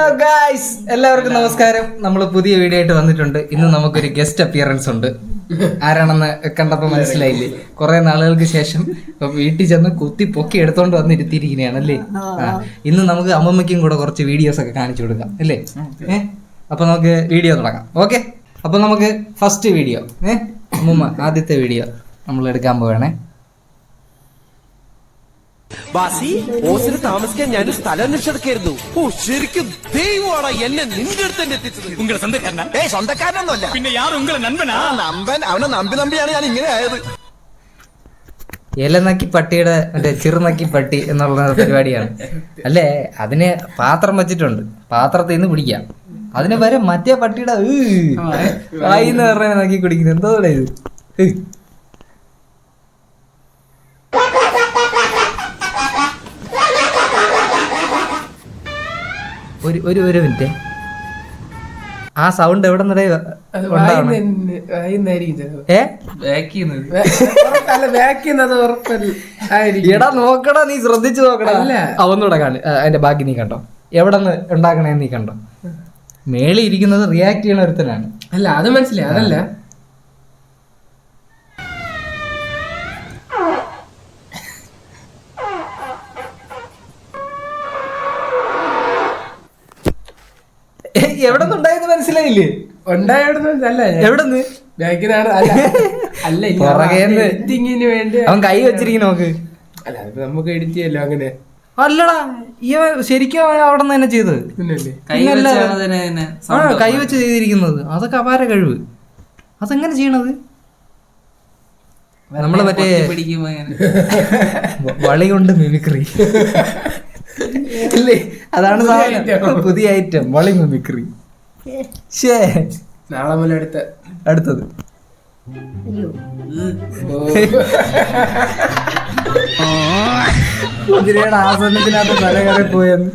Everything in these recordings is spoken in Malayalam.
ഹലോ ഗായ്സ് എല്ലാവർക്കും നമസ്കാരം. നമ്മൾ പുതിയ വീഡിയോ ആയിട്ട് വന്നിട്ടുണ്ട്. ഇന്ന് നമുക്കൊരു ഗസ്റ്റ് അപ്പിയറൻസ് ഉണ്ട്. ആരാണെന്ന് കണ്ടപ്പോ മനസ്സിലായില്ലേ? കുറെ നാളുകൾക്ക് ശേഷം വീട്ടിൽ ചെന്ന് കുത്തി പൊക്കി എടുത്തോണ്ട് വന്നിരുത്തിയിരിക്കുകയാണ് അല്ലേ? ഇന്ന് നമുക്ക് അമ്മമ്മയ്ക്കും കൂടെ കുറച്ച് വീഡിയോസ് ഒക്കെ കാണിച്ചു കൊടുക്കാം അല്ലേ? ഏഹ് അപ്പൊ നമുക്ക് വീഡിയോ തുടങ്ങാം. ഓക്കെ? അപ്പൊ നമുക്ക് ഫസ്റ്റ് വീഡിയോ ഏഹ് അമ്മമ്മ ആദ്യത്തെ വീഡിയോ നമ്മൾ എടുക്കാൻ പോവുകയാണേ ബാസി ഓസിന് താമസിക്കാൻ ഞാൻ സ്ഥലം അന്വേഷിച്ചെടുക്കായിരുന്നു ഓ ശരിക്കും ദൈവമാണ് എന്നെ നിന്റെ അടുത്ത് തന്നെ എത്തിച്ചത് உங்களை சொந்தக்காரனா ഏയ് സ്വന്തക്കാരനൊന്നുമല്ല பின்ன யார் உங்களை நண்பனா ആ നമ്പൻ അവനെ നമ്പി നമ്പിയാണ് ഞാൻ ഇങ്ങനെ ആയത് ഇലനക്കി പട്ടിയുടെ മറ്റേ ചെറുനക്കി പട്ടി എന്നുള്ള പരിപാടിയാണ് അല്ലേ അതിന് പാത്രം വെച്ചിട്ടുണ്ട് പാത്രത്തിൽ നിന്ന് പിടിക്കാം അതിന് വരെ മറ്റേ പട്ടിയുടെ വായിന്ന് പറഞ്ഞ നക്കി കുടിക്കുന്നത് എന്തോ ഇത് ഏ. ഒരു ഒരു ഒരു മിനിറ്റ്. ആ സൗണ്ട് എവിടെ നിന്നേ എടാ നോക്കടാ നീ ശ്രദ്ധിച്ചു നോക്കടാ. അല്ല. അവന്നൂടെ കാണി. അതിന്റെ ബാക്കി നീ കണ്ടോ. എവിടെ നിന്ന് ഉണ്ടാക്കണേ നീ കണ്ടോ. മേളി ഇരിക്കുന്നത് റിയാക്ട് ചെയ്യണ ഒരുത്തനാണ്. അല്ല അത് മനസ്സിലായി. അതല്ല. എവിടെ നിന്നുണ്ടായെന്ന് മനസ്സിലായില്ലേ? എവിടെന്ന്? അല്ല. എഡിറ്റിങ്ങിന് വേണ്ടി അവൻ കൈ വെച്ചിരിക്കുന്നു നോക്ക് അല്ല നമുക്ക് എഡിറ്റ് ചെയ്യല്ലോ അങ്ങനെ. അല്ലടാ ഈ ശരിക്കും അവിടെ നിന്ന് തന്നെ ചെയ്തത്. കൈ വെച്ച് ചെയ്തിരിക്കുന്നത്. അതൊക്കെ അപാര കഴിവ്. അതെങ്ങനെ ചെയ്യണത്? നമ്മൾ മറ്റേ വളി കൊണ്ട് മിമിക്രി. അല്ലേ അതാണ് സാധനം. പുതിയ ഐറ്റം വളി മിമിക്രി. ഷേ നാളെ മുതൽ അടുത്ത. അടുത്തത്. കുതിരയുടെ ആസനത്തിനകത്ത് തല കയറി പോയെന്ന്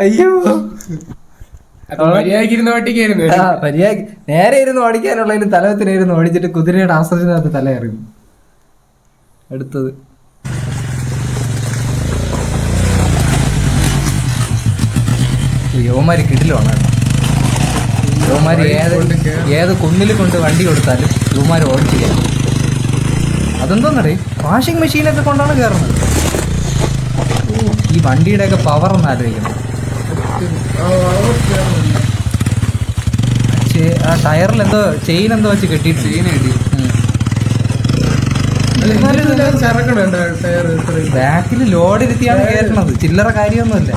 അയ്യോ നേരെ ഇരുന്ന് ഓടിക്കാനുള്ളതിന് തലവത്തിനായിരുന്നു ഓടിച്ചിട്ട് കുതിരയുടെ ആസനത്തിനകത്ത് തല ഇറങ്ങി അടുത്തത്. യുവമാര് കിടിലാണ് കേട്ടോ യുവമാര് ഏത് ഏത് കുന്നിൽ കൊണ്ട് വണ്ടി കൊടുത്താലും യുവമാര് ഓടിച്ചില്ല അതെന്തോന്നറി വാഷിംഗ് മെഷീനൊക്കെ കൊണ്ടാണ് കയറുന്നത് ഈ വണ്ടിയുടെയൊക്കെ പവർ ഒന്ന് ആലോചിക്കണം. ആ ടയറിൽ എന്തോ ചെയിൻ എന്തോ വെച്ച് കെട്ടിയിട്ട് ചെയിൻ കെട്ടി ബാക്കിൽ ലോഡ് ഇരുത്തിയാണ് കയറ്റണത് ചില്ലറ കാര്യമൊന്നുമില്ല.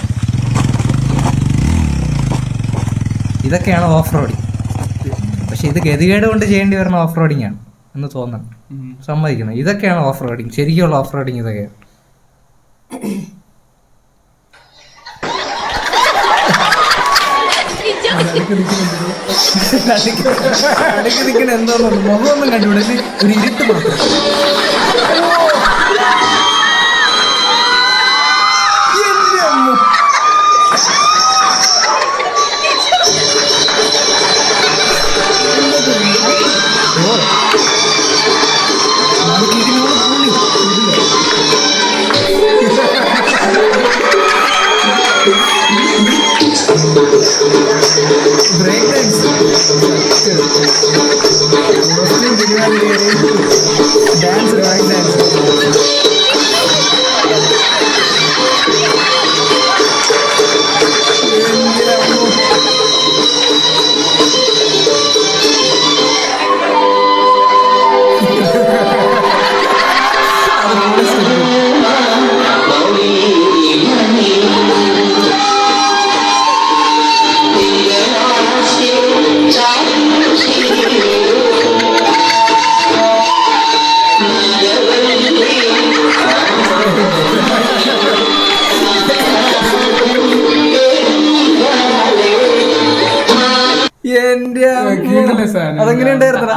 ഇതൊക്കെയാണ് ഓഫ് റോഡിങ് പക്ഷെ ഇത് ഗതികേട് കൊണ്ട് ചെയ്യേണ്ടി വരുന്ന ഓഫ് റോഡിങ് ആണ് എന്ന് തോന്നണം സമ്മതിക്കണം ഇതൊക്കെയാണ് ഓഫ് റോഡിങ് ശരിക്കുള്ള ഓഫ് റോഡിങ് ഇതൊക്കെയാണ് അടുക്ക് നിൽക്കണ എന്തോന്നു മുഖമൊന്നും കണ്ടുപിടിച്ച് ഒരു ഇരുട്ട് മാത്രം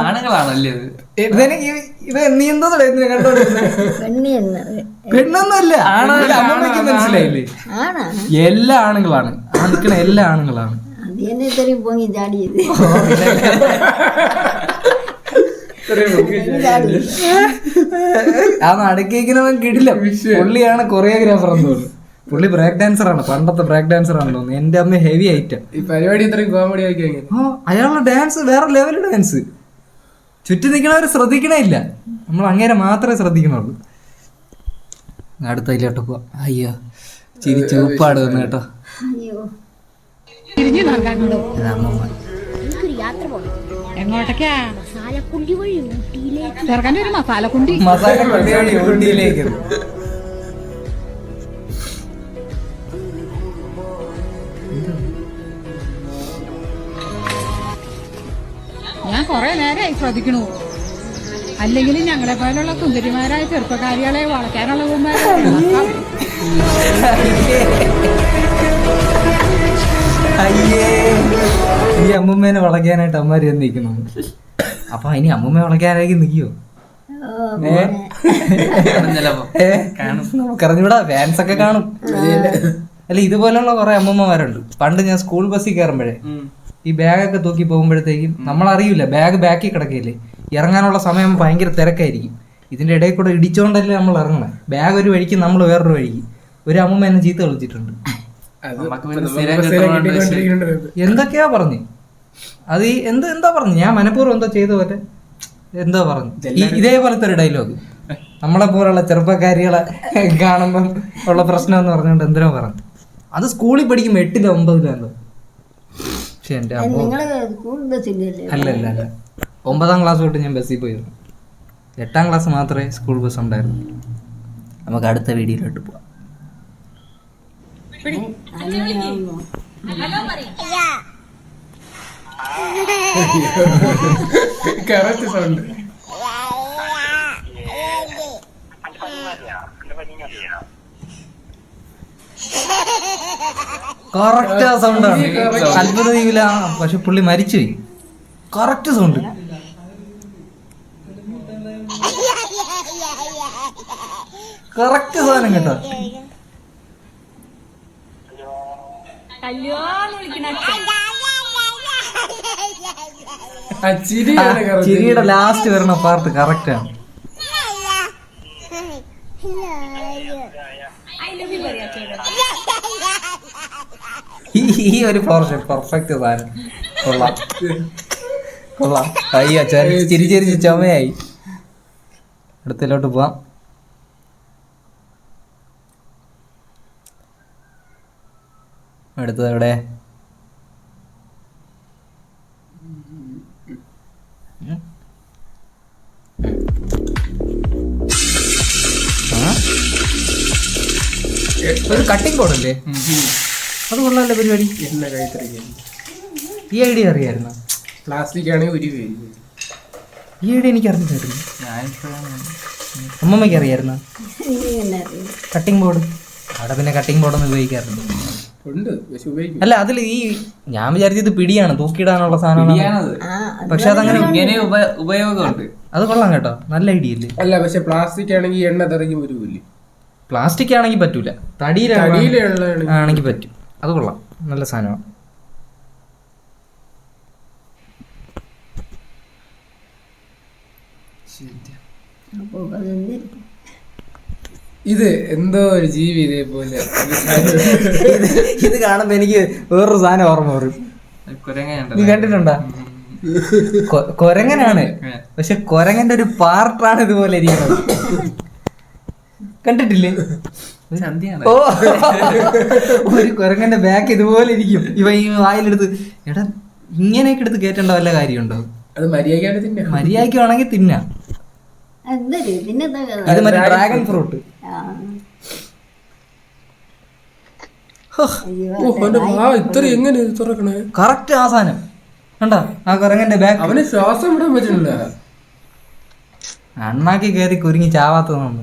ആണുങ്ങളാണല്ലേ ഇത്? നീ എന്തോ ഇത് അമ്മമ്മയ്ക്ക് മനസ്സിലായില്ലേ? എല്ലാ ആണുങ്ങളാണ്. ആ നിൽക്കണ എല്ലാ ആണുങ്ങളാണ്. ആ നടക്കേക്കുന്നവൻ കിടില്ല പുള്ളിയാണ് കൊറിയോഗ്രാഫർ എന്ന് തോന്നുന്നു. പുള്ളി ബ്രേക്ക് ഡാൻസർ ആണ്. പണ്ടത്തെ ബ്രേക്ക് ഡാൻസർ ആണ് തോന്നുന്നു. എന്റെ അന്ന് ഹെവി ഐറ്റം ഈ പരിപാടി ഇത്രയും കോമഡി ആക്കി അയാളുടെ ഡാൻസ് വേറെ ലെവൽ ഡാൻസ് ചുറ്റി നിൽക്കണവർ ശ്രദ്ധിക്കണേ ഇല്ല. നമ്മൾ അങ്ങനെ മാത്രമേ ശ്രദ്ധിക്കണുള്ളൂ. അടുത്ത ഇതിലോട്ട് പോവാ. അയ്യോ ചിരി ഉപ്പാട് വന്നു കേട്ടോ. എങ്ങോട്ടൊക്കെയാ? മസാലക്കുണ്ടി വഴി ഊട്ടിയിലേക്ക്. ചെറുക്കന്റെ മസാലക്കുണ്ടി. മസാല കൊണ്ടുപോയി ഊട്ടിയിലേക്ക്. ഞാൻ കുറെ നേരമായി ശ്രദ്ധിക്കണു. അല്ലെങ്കിൽ ഞങ്ങളെ പോലുള്ള സുന്ദരിമാരായ ചെറുപ്പക്കാരികളെ വളയ്ക്കാനുള്ള അയ്യേ. ഈ അമ്മൂമ്മേനെ വളയ്ക്കാനായിട്ട് അമ്മമാര് നിൽക്കുന്നു. അപ്പൊ ഇനി അമ്മൂമ്മ വളയ്ക്കാനായി നിൽക്കുവോ? നമുക്കറിഞ്ഞൂടാ ഫാൻസ് ഒക്കെ കാണും. അല്ല ഇതുപോലുള്ള കുറെ അമ്മമ്മമാരുണ്ട്. പണ്ട് ഞാൻ സ്കൂൾ ബസ്സിൽ കയറുമ്പോഴേ ഈ ബാഗൊക്കെ തൂക്കി പോകുമ്പോഴത്തേക്കും നമ്മൾ അറിയില്ല ബാഗ് ബാക്കിൽ കിടക്കില്ലേ ഇറങ്ങാനുള്ള സമയം ഭയങ്കര തിരക്കായിരിക്കും. ഇതിന്റെ ഇടയിൽ കൂടെ ഇടിച്ചോണ്ടല്ലേ നമ്മൾ ഇറങ്ങണേ ബാഗ് ഒരു വഴിക്ക് നമ്മൾ വേറൊരു വഴിക്ക്. ഒരു അമ്മ എന്നെ ചീത്ത കളിച്ചിട്ടുണ്ട് എന്തൊക്കെയാ പറഞ്ഞു? അത് ഈ എന്ത് എന്താ പറഞ്ഞു? ഞാൻ മനഃപൂർവം എന്താ ചെയ്ത പോലെ എന്തോ പറഞ്ഞു? ഇതേപോലത്തെ ഒരു ഡയലോഗ്. നമ്മളെ പോലുള്ള ചെറുപ്പക്കാരികളെ കാണുമ്പം ഉള്ള പ്രശ്നം എന്ന് പറഞ്ഞുകൊണ്ട് എന്തിനോ പറഞ്ഞു? അത് സ്കൂളിൽ പഠിക്കുമ്പോൾ എട്ടിലോ ഒമ്പതിലോ എന്തോ. പക്ഷെ എന്റെ അമ്മ നിങ്ങൾ സ്കൂൾ ബസ്സില്ലല്ലേ അല്ല അല്ല അല്ല. ഒമ്പതാം ക്ലാസ് തൊട്ട് ഞാൻ ബസ്സിൽ പോയിരുന്നു. എട്ടാം ക്ലാസ് മാത്രമേ സ്കൂൾ ബസ് ഉണ്ടായിരുന്നു നമുക്ക് അടുത്ത വീഡിയോയിലോട്ട് പോവാം. Correct sound. കറക്റ്റ് ആ സൗണ്ട് ആണ്. അത്ഭുത ദ്വീപില പക്ഷെ പുള്ളി മരിച്ചുപോയി കറക്റ്റ് സൗണ്ട് കറക്റ്റ് സാധനം കേട്ടോ. ചിരിയുടെ ലാസ്റ്റ് വരുന്ന പാർട്ട് കറക്റ്റ് ആണ്. ഈ- ഈ ഒരു പോർഷൻ പെർഫെക്റ്റ് സാധനം. കൊള്ളാം. കൊള്ളാം. അയ്യോ ചിരി ചിരിച്ച് ചുമയായി. അടുത്തിലോട്ട് പോവാം. അടുത്തത് എവിടെ? ഒരു കട്ടിംഗ് ബോർഡല്ലേ അത് കൊള്ളാല്ല പരിപാടി. എന്നെ കൈത്തറിക്കാൻ. ഈ ഐഡിയ അറിയായിരുന്നു? പ്ലാസ്റ്റിക് ആണെങ്കിൽ ഒരു പേര്. ഈ ഐഡിയ എനിക്ക് അറിഞ്ഞിട്ടായിരുന്നു അമ്മമ്മയ്ക്ക് അറിയായിരുന്നു? കട്ടിംഗ് ബോർഡ് അവിടെ പിന്നെ കട്ടിംഗ് ബോർഡൊന്നും ഉപയോഗിക്കാറുണ്ട് ഉണ്ട് പക്ഷെ ഉപയോഗിക്കും. അല്ല അതിൽ ഈ ഞാൻ വിചാരിച്ചത് പിടിയാണ് തൂക്കിയിടാനുള്ള സാധനമാണ്. പക്ഷെ അതങ്ങനെ ഇങ്ങനെ ഉപ- ഉപയോഗമുണ്ട്. അത് കൊള്ളാം കേട്ടോ. നല്ല ഐഡിയ ഇല്ലേ അല്ല പക്ഷെ പ്ലാസ്റ്റിക് ആണെങ്കിൽ എണ്ണ തിറങ്ങി ഒരു പുല്ല്. പ്ലാസ്റ്റിക് ആണെങ്കിൽ പറ്റൂല തടിയിലാണെങ്കിൽ പറ്റും. അത് കൊള്ളാം. നല്ല സാധനമാണ് ഇത് എന്തോ ഒരു ജീവി ഇതേപോലെ. ഇത് കാണുമ്പോ എനിക്ക് വേറൊരു സാധനം ഓർമ്മ വരും. നീ കണ്ടിട്ടുണ്ടോ? കൊരങ്ങനാണ്. പക്ഷെ കൊരങ്ങന്റെ ഒരു പാർട്ടാണ് ഇതുപോലെ ഇരിക്കുന്നത്. കണ്ടിട്ടില്ലേ? ചന്തിയാണ്. ഒരു കുരങ്ങന്റെ ബാക്ക് ഇതുപോലെ ഇരിക്കും. ഇവ ഈ വായിലെടുത്ത് എടാ ഇങ്ങനെയൊക്കെ എടുത്ത് കേറ്റേണ്ട വല്ല കാര്യമുണ്ടോ? അത് മര്യാദക്കാണ് തിന്നെ. മര്യാദയ്ക്ക് വേണമെങ്കിൽ തിന്നാം അത് മറ്റേ ഡ്രാഗൺ ഫ്രൂട്ട് ഇത്ര എങ്ങനെ തുറക്കണേ? കറക്റ്റ് ആസാനം കണ്ടോ? ആ കുരങ്ങന്റെ ബാക്ക് അവന് ശ്വാസം വിടാൻ പറ്റില്ല അണ്ണാക്കി കയറി കുരുങ്ങി ചാവാത്തതാണ്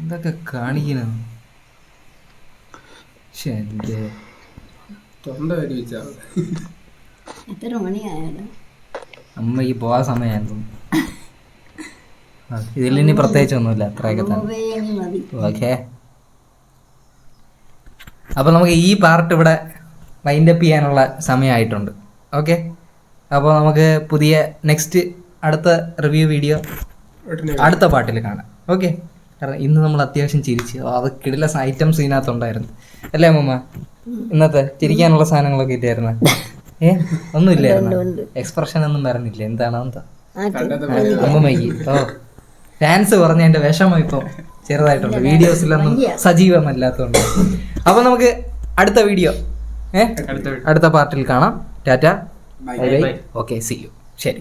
എന്തൊക്കെ കാണിക്കണം? അമ്മ ഈ പോവാ സമയായിരുന്നു. ഇതിൽ ഇനി പ്രത്യേകിച്ച് ഒന്നുമില്ല അത്രയൊക്കെ തന്നെ. ഓക്കെ. അപ്പോൾ നമുക്ക് ഈ പാർട്ട് ഇവിടെ വൈൻഡ് അപ്പ് ചെയ്യാനുള്ള സമയമായിട്ടുണ്ട്. ഓക്കെ. അപ്പോൾ നമുക്ക് പുതിയ നെക്സ്റ്റ് അടുത്ത റിവ്യൂ വീഡിയോ അടുത്ത പാട്ടിൽ കാണാം. ഓക്കെ കാരണം ഇന്ന് നമ്മൾ അത്യാവശ്യം ചിരിച്ച്. അതൊക്കെ അത് കിടില ഐറ്റംസ് ഇതിനകത്തുണ്ടായിരുന്നു അല്ലേ അമ്മമ്മ? ഇന്നത്തെ ചിരിക്കാനുള്ള സാധനങ്ങളൊക്കെ ഇല്ലായിരുന്നു? ഏ? ഒന്നും ഇല്ലായിരുന്നു? എക്സ്പ്രഷൻ ഒന്നും പറഞ്ഞില്ല എന്താണ് എന്താ അമ്മമ്മയ്ക്ക് ഓ. ഫാൻസ് പറഞ്ഞ എന്റെ വിഷമം ഇപ്പൊ ചെറുതായിട്ടുണ്ട്. വീഡിയോസിലൊന്നും സജീവമല്ലാത്തതുകൊണ്ട്. അപ്പൊ നമുക്ക് അടുത്ത വീഡിയോ ഏ? അടുത്ത അടുത്ത പാർട്ടിൽ കാണാം. Tata. Bye bye okay see you ശരി.